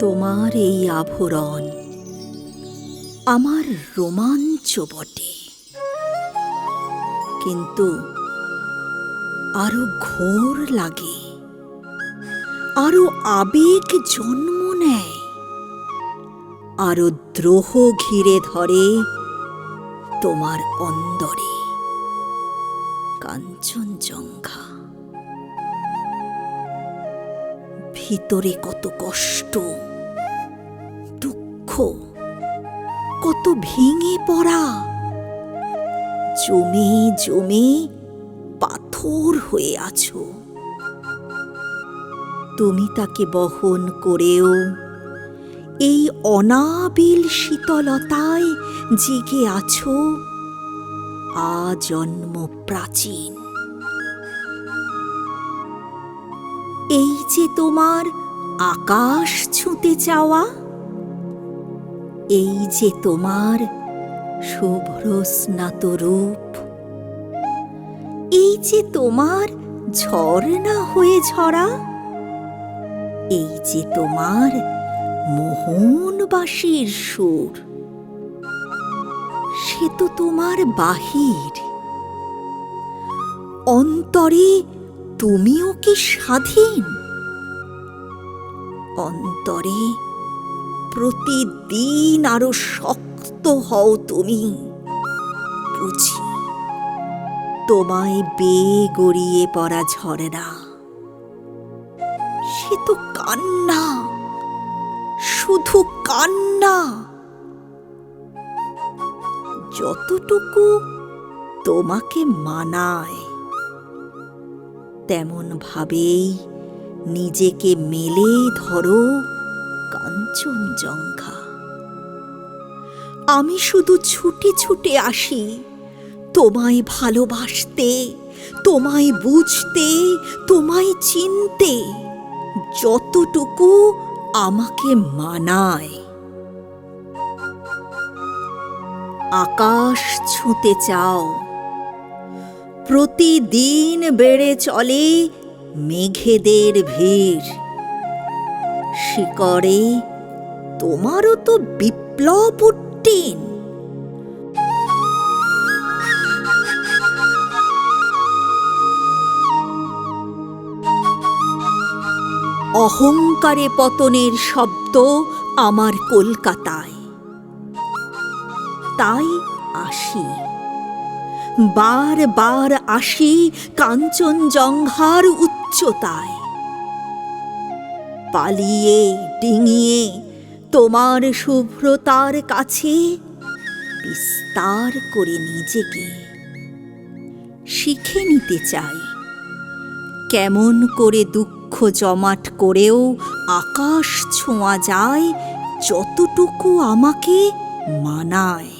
তোমার এই আভরণ আমার রোমাঞ্চ বটে। কিন্তু আরও ঘোর লাগে, আরও আবেগ জন্ম নেয়, আরও দ্রোহ ঘিরে ধরে তোমার অন্দরে, কাঞ্চনজঙ্ঘা। ভিতরে কত কষ্ট কত ভেঙে পড়া। জমে জমে পাথর হয়ে আছো। তুমি তাকে বহন করেও এই অনাবিল শীতলতায় জেগে আছো, আজন্ম প্রাচীন। এই যে তোমার আকাশ ছুঁতে চাওয়া এই যে তোমার শুভ্র স্নাত রূপ, এই যে তোমার ঝর্ণা হয়ে ঝরা, এই যে তোমার মোহনবাসীর সুর, সে তো তোমার বাহির। অন্তরে তুমিও কি স্বাধীন? অন্তরে প্রতিদিন আরও শক্ত হও তুমি। বুঝি তোমায় বে গড়িয়ে পড়া ঝরে না সে তো কান্না, শুধু কান্না। যতটুকু তোমাকে মানায় তেমন ভাবেই নিজেকে মেলে ধরো কাঞ্চনজঙ্ঘা। আমি শুধু ছুটে ছুটে আসি, তোমায় ভালোবাসতে, তোমায় বুঝতে, তোমায় চিনতে, যতটুকু আমাকে মানায়। আকাশ ছুঁতে চাও, প্রতিদিন বেড়ে চলে মেঘেদের ভিড়। শিকড়ে তোমারও তো বিপ্লব উট্টিন। অহংকারে পতনের শব্দ আমার কলকাতায়। তাই আসি। বার বার আসি কাঞ্চনজঙ্ঘার উচ্চতায়। পালিয়ে, ডিঙিয়ে তোমার শুভ্রতার কাছে বিস্তার করে নিজেকে শিখে নিতে চাই। কেমন করে দুঃখ জমাট করেও আকাশ ছোঁয়া যায়, যতটুকু আমাকে মানায়।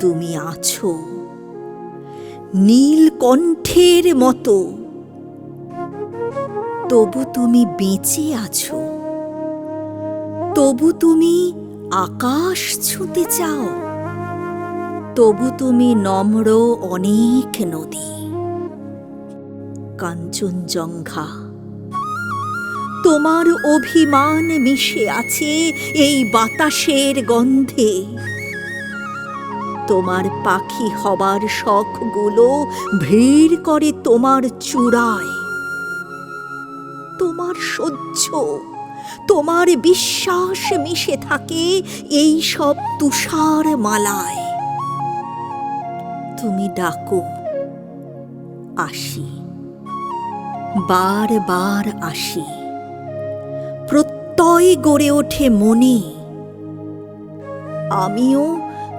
তুমি আছো। নীলকণ্ঠের মতো। তবু তুমি বেঁচে আছো। তবু তুমি আকাশ ছুঁতে চাও। তবু তুমি নম্র অনেক নদী। কাঞ্চনজঙ্ঘা। তোমার অভিমান মিশে আছে এই বাতাসের গন্ধে। তোমার পাখি হবার শখগুলো ভিড় করে তোমার চূড়ায়। তোমার সহ্য, তোমার বিশ্বাস মিশে থাকে এই সব তুষার মালায়। তুমি ডাকো, আসি। বার বার আসি। প্রত্যয় গড়ে ওঠে মনে। আমিও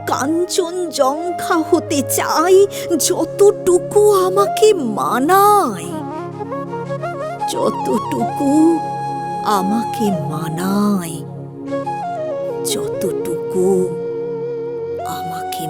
কাঞ্চনজঙ্ঘা হতে চাই যতটুকু আমাকে মানায়। যতটুকু আমাকে মানায় যতটুকু আমাকে